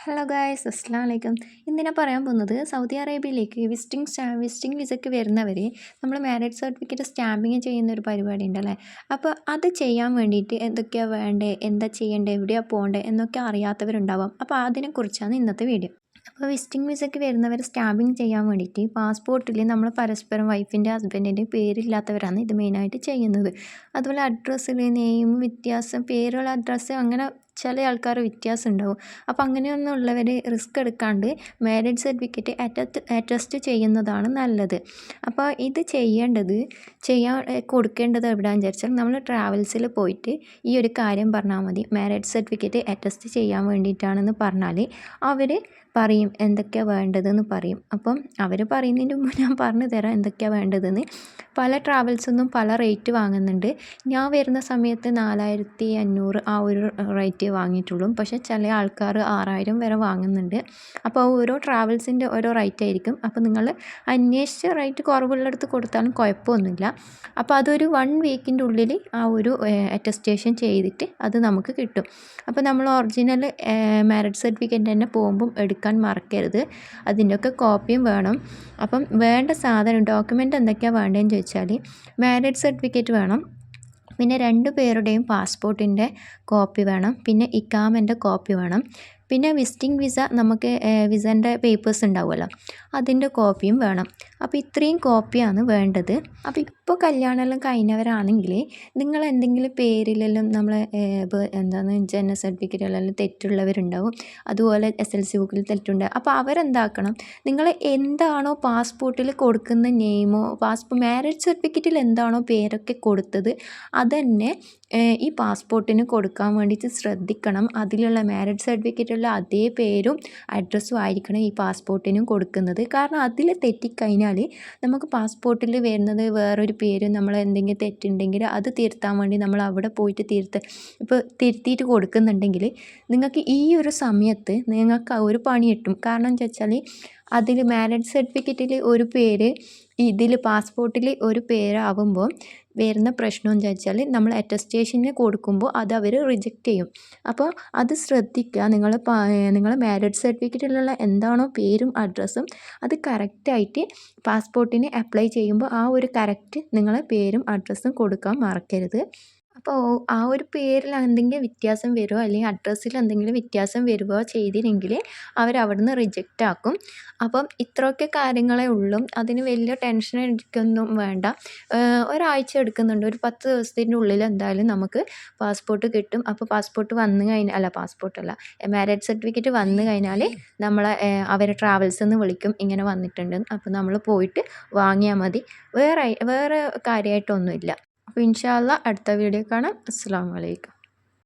Hello guys അസ്സാം വലൈക്കും ഇന്ന് ഞാൻ പറയാൻ പോകുന്നത് സൗദി അറേബ്യയിലേക്ക് വിസിറ്റിംഗ് സ്റ്റാ വിസിറ്റിംഗ് വിസയ്ക്ക് വരുന്നവർ നമ്മൾ മാരേജ് സർട്ടിഫിക്കറ്റ് സ്റ്റാമ്പിങ് ചെയ്യുന്ന ഒരു പരിപാടി ഉണ്ടല്ലേ അപ്പോൾ അത് ചെയ്യാൻ വേണ്ടിയിട്ട് എന്തൊക്കെയാണ് വേണ്ടേ? എന്താ ചെയ്യേണ്ടത് എവിടെയാണ് പോകേണ്ടത് എന്നൊക്കെ അറിയാത്തവരുണ്ടാവാം. അപ്പോൾ അതിനെക്കുറിച്ചാണ് ഇന്നത്തെ വീഡിയോ അപ്പോൾ വിസിറ്റിംഗ് വിസയ്ക്ക് വരുന്നവർ സ്റ്റാമ്പിങ് ചെയ്യാൻ വേണ്ടിയിട്ട് പാസ്പോർട്ടിൽ നമ്മൾ പരസ്പരം വൈഫിന്റെ ഹസ്ബൻഡിന്റെ പേരില്ലാത്തവരാണ് ഇത് മെയിനായിട്ട് ചെയ്യുന്നത്. അതുപോലെ അഡ്രസ്സിൽ നെയിം വ്യത്യാസം പേരുള്ള അഡ്രസ്സ് അങ്ങനെ ചില ആൾക്കാർ വ്യത്യാസം ഉണ്ടാവും അപ്പോൾ അങ്ങനെയൊന്നും ഉള്ളവർ റിസ്ക് എടുക്കാണ്ട് മാരേജ് സർട്ടിഫിക്കറ്റ് അറ്റസ്റ്റ് അറ്റസ്റ്റ് ചെയ്യുന്നതാണ് നല്ലത്. അപ്പോൾ ഇത് ചെയ്യേണ്ടത് ചെയ്യാൻ കൊടുക്കേണ്ടത് എവിടെയാണെന്ന് വിചാരിച്ചാൽ നമ്മൾ ട്രാവൽസിൽ പോയിട്ട് ഈ ഒരു കാര്യം പറഞ്ഞാൽ മതി. മാരേജ് സർട്ടിഫിക്കറ്റ് അറ്റസ്റ്റ് ചെയ്യാൻ വേണ്ടിയിട്ടാണെന്ന് പറഞ്ഞാൽ അവർ പറയും എന്തൊക്കെയാണ് വേണ്ടതെന്ന് പറയും. അപ്പം അവർ പറയുന്നതിന് മുമ്പ് ഞാൻ പറഞ്ഞു തരാം എന്തൊക്കെയാണ് വേണ്ടതെന്ന്. പല ട്രാവൽസൊന്നും പല റേറ്റ് വാങ്ങുന്നുണ്ട്. ഞാൻ വരുന്ന സമയത്ത് നാലായിരത്തി അഞ്ഞൂറ് ആ ഒരു റേറ്റ് വാങ്ങിയിട്ടുള്ളൂ. പക്ഷേ ചില ആൾക്കാർ ആറായിരം വരെ വാങ്ങുന്നുണ്ട്. അപ്പോൾ ഓരോ ട്രാവൽസിന്റെ ഓരോ റേറ്റ് ആയിരിക്കും. അപ്പോൾ നിങ്ങൾ അന്വേഷിച്ച് റേറ്റ് കുറവുള്ളിടത്ത് കൊടുത്താലും കുഴപ്പമൊന്നുമില്ല. അപ്പോൾ അതൊരു വൺ വീക്കിന്റെ ഉള്ളിൽ ആ ഒരു അറ്റസ്റ്റേഷൻ ചെയ്തിട്ട് അത് നമുക്ക് കിട്ടും. അപ്പോൾ നമ്മൾ ഒറിജിനൽ മാരേജ് സർട്ടിഫിക്കറ്റ് തന്നെ പോകുമ്പം എടുക്കാൻ മറക്കരുത്. അതിന്റെയൊക്കെ കോപ്പിയും വേണം. അപ്പം വേണ്ട സാധനം ഡോക്യുമെന്റ് എന്തൊക്കെയാണ് വേണ്ടതെന്ന് ചോദിച്ചാൽ മാരേജ് സർട്ടിഫിക്കറ്റ് വേണം. പിന്നെ രണ്ട് പേരുടെയും പാസ്പോർട്ടിന്റെ കോപ്പി വേണം. പിന്നെ ഇക്കാമന്റെ കോപ്പി വേണം. പിന്നെ വിസിറ്റിംഗ് വിസ നമുക്ക് വിസന്റെ പേപ്പേഴ്സ് ഉണ്ടാവുമല്ലോ. അതിന്റെ കോപ്പിയും വേണം. അപ്പോൾ ഇത്രയും കോപ്പിയാണ് വേണ്ടത്. അപ്പോൾ ഇപ്പോൾ കല്യാണമെല്ലാം കഴിഞ്ഞവരാണെങ്കിൽ നിങ്ങൾ എന്തെങ്കിലും പേരിലെല്ലാം നമ്മൾ എന്താണ് ജനന സർട്ടിഫിക്കറ്റിലെല്ലാം തെറ്റുള്ളവരുണ്ടാവും. അതുപോലെ എസ് എൽ സി ബുക്കിൽ തെറ്റുണ്ടാവും അപ്പോൾ അവരെന്താക്കണം? നിങ്ങൾ എന്താണോ പാസ്പോർട്ടിൽ കൊടുക്കുന്ന നെയിമോ പാസ്പോർട്ട് മാരേജ് സർട്ടിഫിക്കറ്റിൽ എന്താണോ പേരൊക്കെ കൊടുത്തത് അതന്നെ ഈ പാസ്പോർട്ടിന് കൊടുക്കാൻ വേണ്ടിയിട്ട് ശ്രദ്ധിക്കണം. അതിലുള്ള മാരേജ് സർട്ടിഫിക്കറ്റുള്ള അതേ പേരും അഡ്രസ്സും ആയിരിക്കണം ഈ പാസ്പോർട്ടിനും കൊടുക്കുന്നത്. കാരണം അതിൽ തെറ്റിക്കഴിഞ്ഞാൽ നമുക്ക് പാസ്പോർട്ടിൽ വരുന്നത് വേറൊരു പേര് നമ്മൾ എന്തെങ്കിലും തെറ്റുണ്ടെങ്കിൽ അത് തിരുത്താൻ വേണ്ടി നമ്മൾ അവിടെ പോയിട്ട് തിരുത്ത് ഇപ്പോൾ തിരുത്തിയിട്ട് കൊടുക്കുന്നുണ്ടെങ്കിൽ നിങ്ങൾക്ക് ഈ ഒരു സമയത്ത് നിങ്ങൾക്ക് ഒരു പണി കിട്ടും. കാരണം എന്താ വെച്ചാൽ അതിൽ മാരേജ് സർട്ടിഫിക്കറ്റിൽ ഒരു പേര് ഇതിൽ പാസ്പോർട്ടിൽ ഒരു പേരാവുമ്പോൾ വരുന്ന പ്രശ്നം എന്ന് വെച്ചാൽ നമ്മൾ അറ്റസ്റ്റേഷന് കൊടുക്കുമ്പോൾ അത് അവർ റിജക്റ്റ് ചെയ്യും. അപ്പോൾ അത് ശ്രദ്ധിക്കുക നിങ്ങൾ നിങ്ങൾ മാരേജ് സർട്ടിഫിക്കറ്റിലുള്ള എന്താണോ പേരും അഡ്രസ്സും അത് കറക്റ്റായിട്ട് പാസ്പോർട്ടിന് അപ്ലൈ ചെയ്യുമ്പോൾ ആ ഒരു കറക്റ്റ് നിങ്ങളെ പേരും അഡ്രസ്സും കൊടുക്കാൻ മറക്കരുത്. അപ്പോൾ ആ ഒരു പേരിൽ എന്തെങ്കിലും വ്യത്യാസം വരുമോ അല്ലെങ്കിൽ അഡ്രസ്സിൽ എന്തെങ്കിലും വ്യത്യാസം വരുമോ ചെയ്തില്ലെങ്കിൽ അവർ അവിടുന്ന് റിജക്റ്റ് ആക്കും. അപ്പം ഇത്രയൊക്കെ കാര്യങ്ങളേ ഉള്ളൂ. അതിന് വലിയ ടെൻഷൻ എടുക്കൊന്നും വേണ്ട. ഒരാഴ്ച എടുക്കുന്നുണ്ട്. ഒരു പത്ത് ദിവസത്തിന്റെ ഉള്ളിൽ എന്തായാലും നമുക്ക് പാസ്പോർട്ട് കിട്ടും. അപ്പോൾ പാസ്പോർട്ട് വന്നു കഴിഞ്ഞാൽ അല്ല പാസ്പോർട്ടല്ല മാരേജ് സർട്ടിഫിക്കറ്റ് വന്നു കഴിഞ്ഞാൽ നമ്മളെ അവർ ട്രാവൽസ് എന്ന് വിളിക്കും. ഇങ്ങനെ വന്നിട്ടുണ്ട്. അപ്പോൾ നമ്മൾ പോയിട്ട് വാങ്ങിയാൽ മതി. വേറെ വേറെ കാര്യമായിട്ടൊന്നുമില്ല അപ്പോൾ ഇൻഷാല്ല അടുത്ത വീഡിയോ കാണാം. അസ്സാം വലൈക്കും